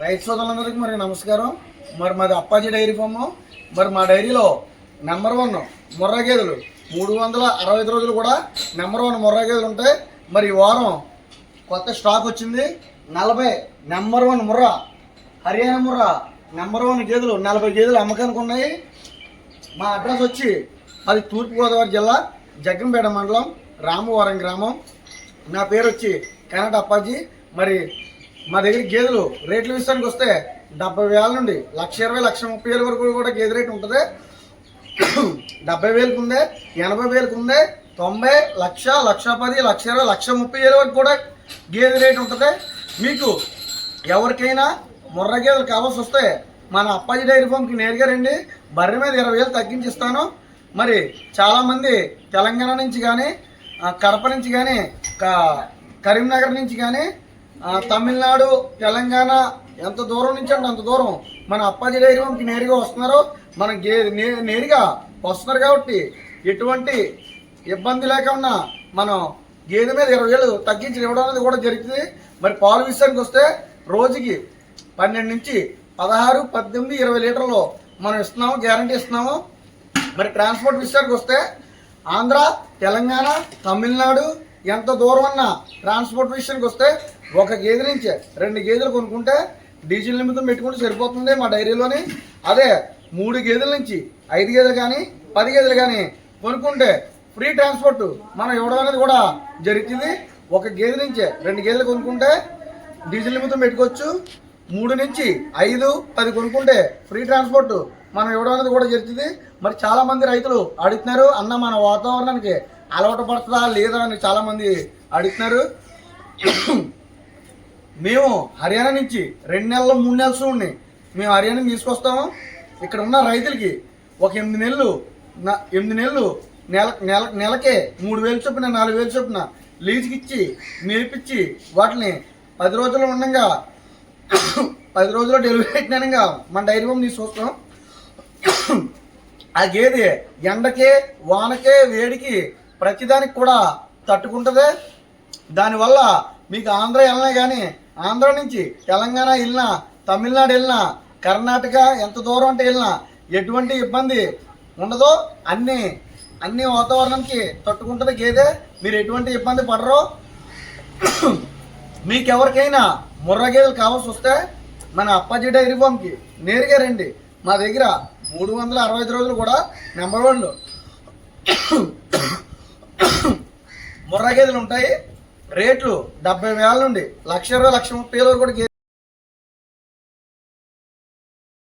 రైతు సోదరులందరికీ మరి నమస్కారం. మరి మాది అప్పాజీ డైరీ ఫామ్. మరి మా డైరీలో నెంబర్ వన్ ముర్రా గేదెలు. మూడు వందల అరవై ఐదు రోజులు కూడా నెంబర్ వన్ ముర్రా గేదెలు ఉంటాయి. మరి ఈ వారం కొత్త స్టాక్ వచ్చింది. నలభై number one Murrah Haryana Murrah number one గేదెలు నలభై గేదెలు అమ్మకానికి ఉన్నాయి. మా అడ్రస్ వచ్చి అది తూర్పుగోదావరి జిల్లా జగ్గంపేట మండలం రామవరం గ్రామం. నా పేరు వచ్చి కనట అప్పాజీ. మరి మా దగ్గర గేదెలు రేట్ల విషయానికి వస్తే డెబ్బై వేల నుండి లక్ష ఇరవై లక్ష ముప్పై వేల వరకు కూడా గేదె రేటు ఉంటుంది. డెబ్బై వేలకు ఉంది ఎనభై వేలకు ఉంది తొంభై లక్ష లక్ష పది లక్ష ఇరవై లక్ష ముప్పై వేల వరకు కూడా గేదె రేటు ఉంటుంది. మీకు ఎవరికైనా ముర్ర గేదెలు కావాల్సి వస్తే మన అప్పాజీ డైరీ ఫామ్కి నేరుగా రండి. బర్రె మీద ఇరవై వేలు తగ్గించిస్తాను. మరి చాలామంది తెలంగాణ నుంచి కానీ కడప నుంచి కానీ కరీంనగర్ నుంచి కానీ తమిళనాడు తెలంగాణ ఎంత దూరం నుంచి అంటే అంత దూరం. మన అప్పాజీ డైరీ నేరుగా వస్తున్నారు. మన నేరుగా వస్తున్నారు కాబట్టి ఎటువంటి ఇబ్బంది లేకుండా మనం గేదె మీద ఇరవై వేలు తగ్గించి ఇవ్వడం అనేది కూడా జరుగుతుంది. మరి పాలు విషయానికి వస్తే రోజుకి పన్నెండు నుంచి పదహారు పద్దెనిమిది ఇరవై లీటర్లు మనం ఇస్తున్నాము గ్యారంటీ ఇస్తున్నాము. మరి ట్రాన్స్పోర్ట్ విషయానికి వస్తే ఆంధ్ర తెలంగాణ తమిళనాడు ఎంత దూరం అన్న ట్రాన్స్పోర్ట్ విషయానికి వస్తే ఒక గేదె నుంచి రెండు గేదెలు కొనుక్కుంటే డీజిల్ నిమిత్తం పెట్టుకుంటే సరిపోతుంది మా డైరీలోని. అదే మూడు గేదెల నుంచి ఐదు గేదెలు కానీ పది గేదెలు కానీ కొనుక్కుంటే ఫ్రీ ట్రాన్స్పోర్ట్ మనం ఇవ్వడం అనేది కూడా జరుగుతుంది. ఒక గేదె నుంచి రెండు గేదెలు కొనుక్కుంటే డీజిల్ నిమిత్తం పెట్టుకోవచ్చు. మూడు నుంచి ఐదు పది కొనుక్కుంటే ఫ్రీ ట్రాన్స్పోర్ట్ మనం ఇవ్వడం అనేది కూడా జరుగుతుంది. మరి చాలామంది రైతులు అడుగుతున్నారు అన్న మన వాతావరణానికి అలవాటు పడుతుందా లేదా అని చాలామంది అడుగుతున్నారు. మేము హర్యానా నుంచి రెండు నెలలు మూడు నెలలు చూడండి. మేము హర్యానా తీసుకొస్తాము. ఇక్కడ ఉన్న రైతులకి ఒక ఎనిమిది నెలలు ఎనిమిది నెలలు నెల నెల నెలకే మూడు వేలు చొప్పున నాలుగు వేలు చొప్పున లీజుకి ఇచ్చి మేపిచ్చి వాటిని పది రోజులు ఉండగా పది రోజుల్లో డెలివరీ పెట్టినాక మన డైరీ ఫామ్ తీసుకొస్తాం. ఆ గేదె ఎండకే వానకే వేడికి ప్రతిదానికి కూడా తట్టుకుంటుంది. దానివల్ల మీకు ఆంధ్ర వెళ్ళినా కానీ ఆంధ్ర నుంచి తెలంగాణ వెళ్ళినా తమిళనాడు వెళ్ళినా కర్ణాటక ఎంత దూరం అంటే వెళ్ళినా ఎటువంటి ఇబ్బంది ఉండదో అన్నీ అన్ని వాతావరణంకి తట్టుకుంటుంది గేదె. మీరు ఎటువంటి ఇబ్బంది పడరు మీకు ఎవరికైనా ముర్ర గేదెలు కావాల్సి వస్తే మన అప్పాజీ డైరీ ఫామ్కి నేరుగా రండి. మా దగ్గర మూడు వందల అరవై ఐదు రోజులు కూడా నెంబర్ వన్లో. ముర్రా గేదెలు ఉంటాయి. రేట్లు డెబ్బై వేల నుండి లక్ష ఇరవై లక్ష ముప్పై వేల వరకు కూడా